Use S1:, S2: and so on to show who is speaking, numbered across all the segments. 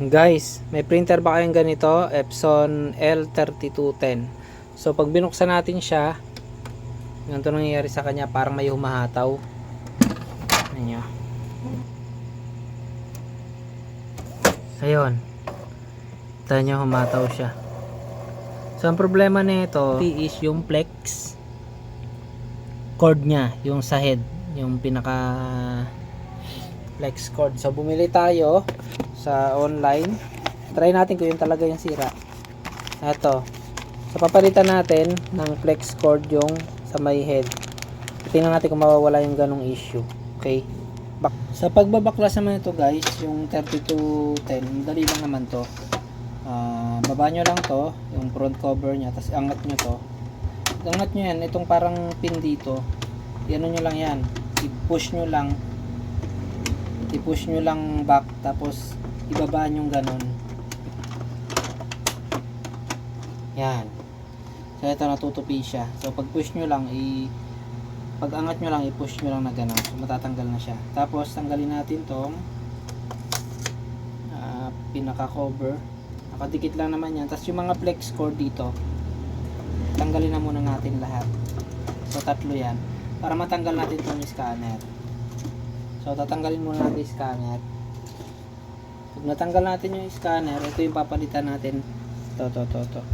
S1: Guys, may printer ba kayong ganito? Epson L3210. So, pag binuksan natin siya, ganito nangyayari sa kanya, parang may humahataw. Nyo. Ayun. Tayo nyo, humataw siya. So, ang problema nito is yung flex cord niya, yung sa head, yung pinaka flex cord. So, bumili tayo sa online. Try natin kung yun talaga yung sira. Ito. So, papalitan natin ng flex cord yung sa may head. Tingnan natin kung mawawala yung ganong issue. Okay? Bak sa pagbabaklas naman ito guys, yung 3210, dali lang naman to. Ah, baba nyo lang to, yung front cover nya, tapos angat nyo to. Angat nyo yan, itong parang pin dito. Yan nyo lang yan. I-push nyo lang. I-push nyo lang back, tapos ibaba nyo ganon. Yan. So ito natutupi siya. So pag push nyo lang, i pag angat nyo lang, i-push nyo lang na ganon. So matatanggal na siya. Tapos tanggalin natin tong ah, pinaka-cover. Nakadikit lang naman yan. Tapos yung mga flex cord dito, tanggalin na muna natin lahat. So tatlo yan. Para matanggal natin tong scanner. So tatanggalin muna natin yung scanner. Pag natanggal natin yung scanner, ito yung papalitan natin. To, to, to, to.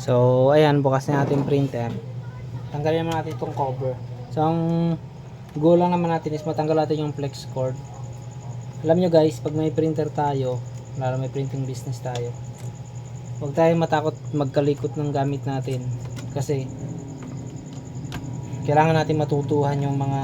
S1: So, ayan, bukas na natin printer. Tanggalin naman natin itong cover. So, ang goal lang naman natin is matanggal natin yung flex cord. Alam nyo guys, pag may printer tayo, lalo may printing business tayo, huwag tayo matakot magkalikot ng gamit natin. Kasi, kailangan natin matutuhan yung mga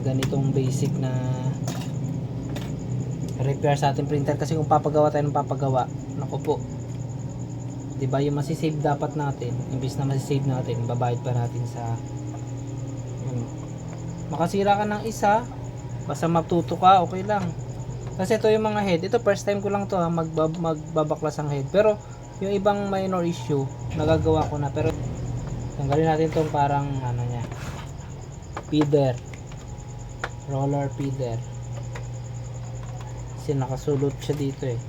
S1: ganitong basic na repair sa ating printer kasi kung papagawa tayo ng papagawa naku po. 'di ba yung masisave dapat natin imbis na masisave natin babayad pa natin sa yun. makasira ka ng isa basta matuto ka okay lang. Kasi ito yung mga head ito first time ko lang to ha, magbab magbabaklas ang head. Pero yung ibang minor issue nagagawa ko na. Pero tanggalin natin tong parang ano niya feeder. Roller feeder kasi nakasulot siya dito eh.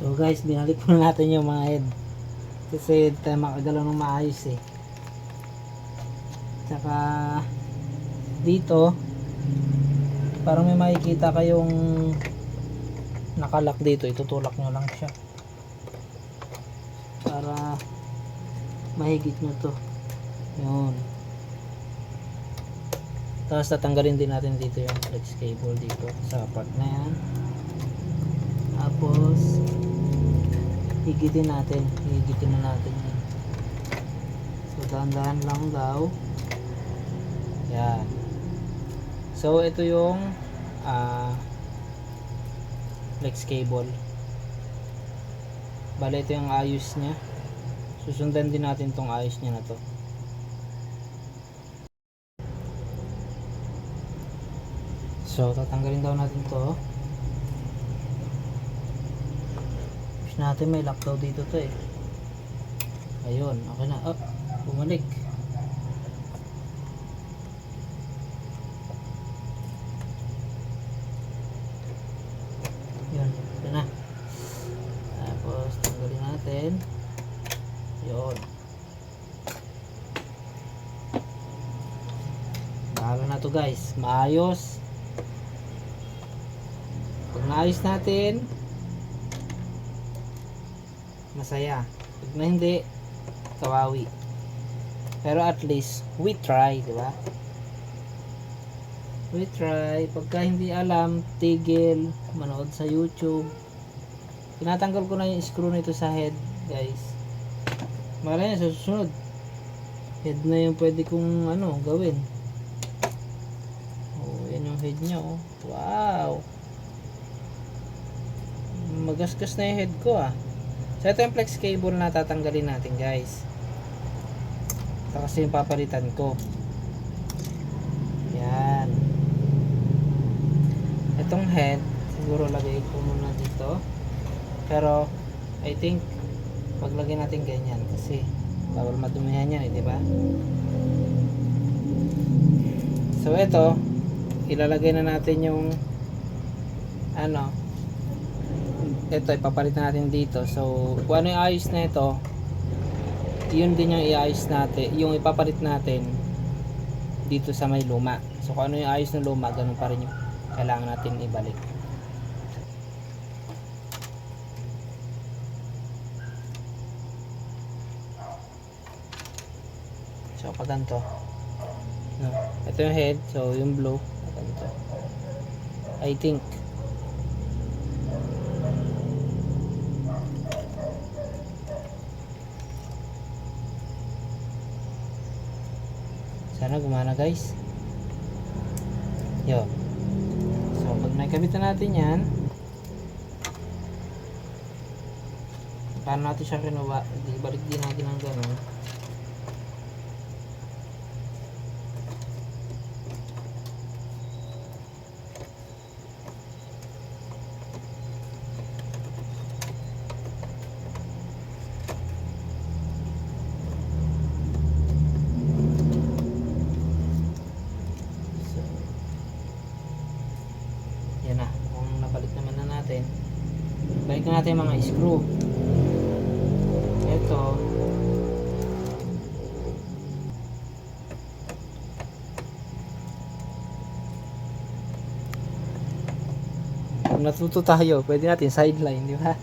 S1: So guys binalik muna natin yung mga head. Kasi tayo makagalaw ng maayos eh. Tsaka dito parang may makikita kayong nakalak dito. Itutulak nyo lang siya. Para mahigit nyo to. Yun tapos tatanggalin din natin dito yung flex cable dito sa part na yan. Tapos higitin natin. Higitin na natin yan. So dahan-dahan lang daw. Yan. So ito yung ah flex cable. Bale ito yung ayos nya susundan din natin tong ayos nya na to So, tatanggalin daw natin to. Push natin, may lock daw dito to eh. Ayun, okay na. Oh, bumalik. Yun, ito na. Tapos, tanggalin natin. Yun. Bahala na to guys. Maayos. Naayos natin, masaya. Pag na hindi, kawawi. Pero at least, we try, di ba? We try. Pagka hindi alam, tigil, manood sa YouTube. Tinatanggal ko na yung screw nito sa head, guys. Malay na, susunod. Head na yung pwede kong, ano, gawin. Oh, yan yung head niya, oh. Wow! Magasgas na yung head ko ah. So ito yung flex cable na tatanggalin natin guys. Ito kasi yung papalitan ko. Yan. Itong head siguro lagay ko muna dito. Pero I think paglagay natin ganyan kasi bawal madumihan yan eh di ba? So ito, ilalagay na natin yung ano ito ipapalitan natin dito. So kung ano yung ayos na ito, yun din yung iayos natin, yung ipapalit natin dito sa may luma. So kung ano yung ayos ng luma, ganun pa rin yung kailangan natin ibalik. So pag no, ito yung head, so yung blue, ganito. I think gumana guys. Yo. So pag nakikabit na natin yan, paano natin siya kinuha? Balik din natin ng ganun. Yan na. Kung nabalik naman na natin, balik na natin mga screw. Ito. Kung natuto tayo, pwede natin sideline, di ba?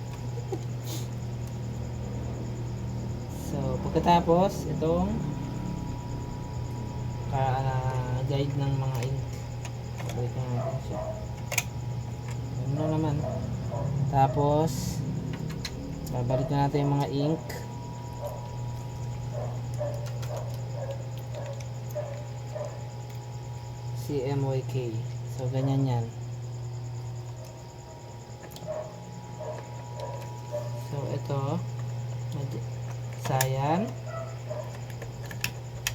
S1: So, pagkatapos, itong ka guide ng mga ink. Balik na natin siya. Na naman. Tapos, babalik na natin yung mga ink. CMYK. So, ganyan yan. So, ito. Cyan.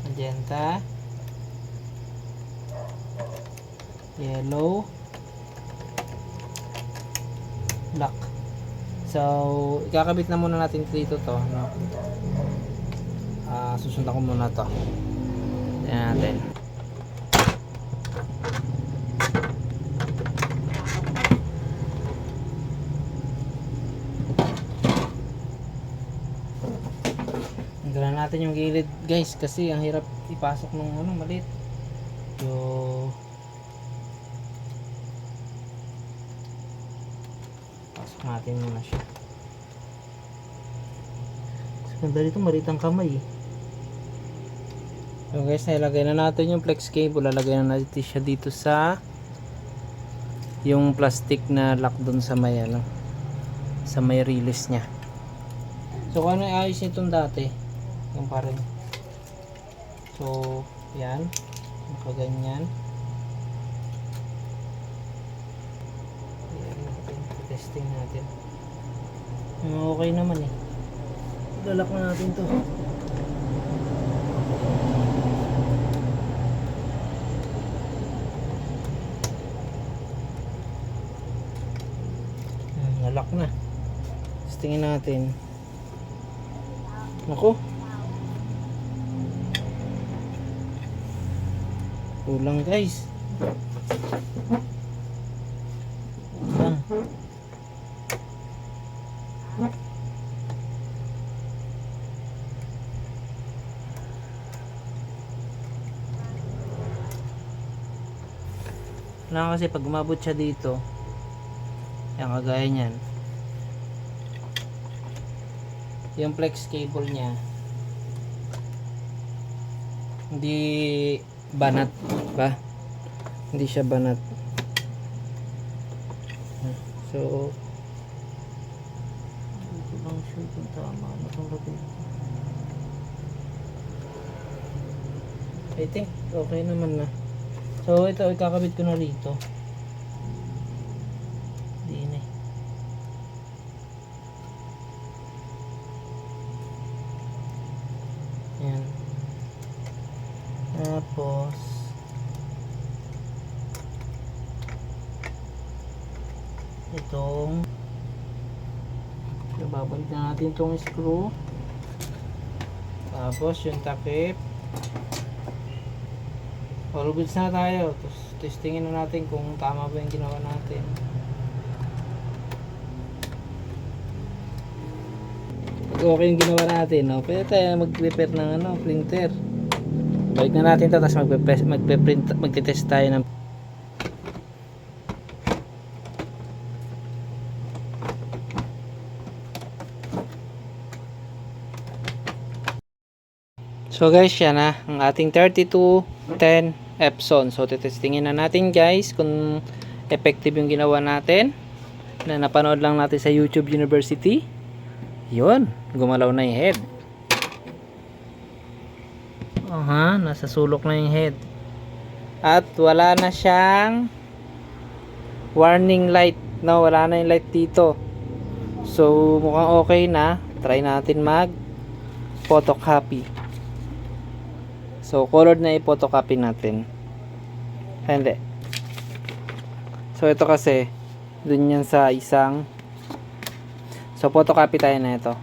S1: Magenta. Yellow. Black. So, ikakabit na muna natin dito to, no? Ah, susundan ko muna to. Tingnan natin. Hanggang natin yung gilid guys kasi ang hirap ipasok ng ano maliit. So natin muna siya. Sa ganda dito maliit ang kamay eh. So guys, nilagay na natin yung flex cable. Lalagay na natin siya dito sa yung plastic na lock doon sa may ano sa may release niya. So kung ano ayos nitong dati, yung parang So, yan. Nakaganyan. Yan natin. Testing natin. Okay naman eh. Lalak na natin to. Hmm, Nalak na. Testingin natin. Ako. Kulang guys. Kulang. Kailangan kasi pag umabot siya dito, yan kagaya niyan. Yung flex cable niya, hindi banat ba? Hindi siya banat. So, hindi lang sure kung tama ko. I think okay naman na. So, ito ikakabit ko na rito. Na eh. Yan. Tapos, itong so, babalik na natin itong screw tapos yung takip All goods na tayo. Tapos testingin na natin kung tama ba yung ginawa natin. Pag okay yung ginawa natin, no, pwede tayo mag-prepare ng ano, printer. Balik na natin to tapos magpe- magpe-print, magte-test tayo ng So guys, yan na ang ating 3210 Epson. So tetestingin na natin guys kung effective yung ginawa natin na napanood lang natin sa YouTube University. Yun, gumalaw na yung head. Aha, nasa sulok na yung head. At wala na siyang warning light. No, wala na yung light dito. So, mukhang okay na. Try natin mag photocopy. So, colored na i-photocopy natin. Ay, hindi. So, ito kasi, dun yan sa isang So, photocopy tayo na ito.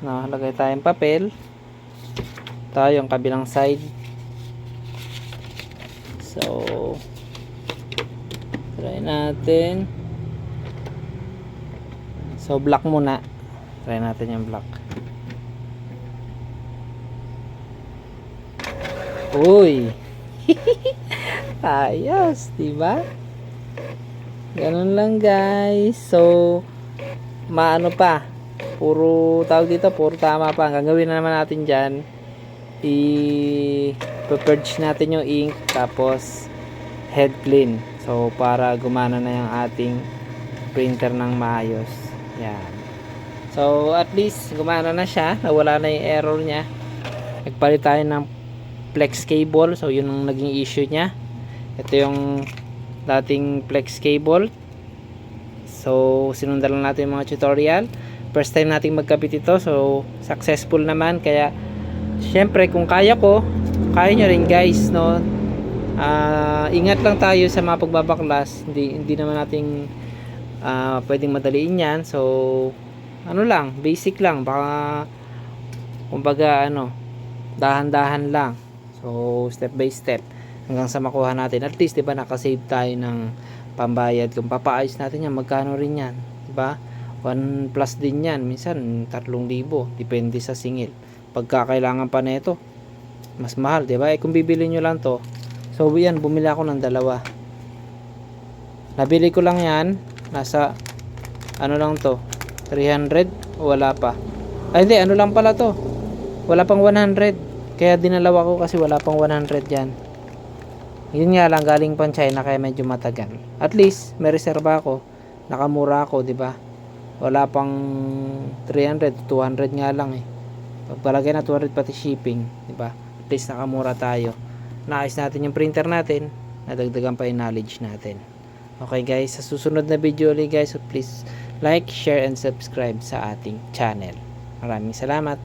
S1: No, lagay tayong papel. Ito yung kabilang side. So, try natin. So, black muna. Try natin yung black. Uy! Ayos, diba? Ganun lang guys. So, maano pa. Puro tawag dito, puro tama pa. Ang gagawin na naman natin dyan, i-purge natin yung ink, tapos head clean. So, para gumana na yung ating printer ng maayos. Yan. So, at least gumana na siya. Nawala na yung error niya. Nagpalit tayo ng flex cable. So, yun ang naging issue niya. Ito yung dating flex cable. So, sinundan lang natin yung mga tutorial. First time nating magkabit ito. So, successful naman. Kaya, syempre, kung kaya ko, kaya nyo rin guys, no? Ah, ingat lang tayo sa mga pagbabaklas. Hindi, hindi naman nating ah, pwedeng madaliin yan. So, ano lang, basic lang. Baka, kumbaga, ano, dahan-dahan lang. So, step by step hanggang sa makuha natin. At least, 'di ba, naka-save tayo ng pambayad. Kung papaayos natin 'yan, magkano rin 'yan, 'di ba? 1 plus din 'yan, minsan 3,000, depende sa singil. Pagka kailangan pa nito, mas mahal, 'di ba? Eh kung bibili nyo lang 'to. So, 'yan, bumili ako ng dalawa. Nabili ko lang 'yan, nasa ano lang 'to, 300 o wala pa. Ay hindi, ano lang pala 'to. Wala pang 100. Kaya dinalawa ko kasi wala pang 100 yan. Yun nga lang galing pang China kaya medyo matagal. At least may reserba ako. Nakamura ako, 'di ba? Wala pang 300, 200 nga lang eh. Pagpalagay na 200 pati shipping, 'di ba? At least nakamura tayo. Naayos natin yung printer natin, nadagdagan pa yung knowledge natin. Okay guys, sa susunod na video ulit guys, so please like, share, and subscribe sa ating channel. Maraming salamat.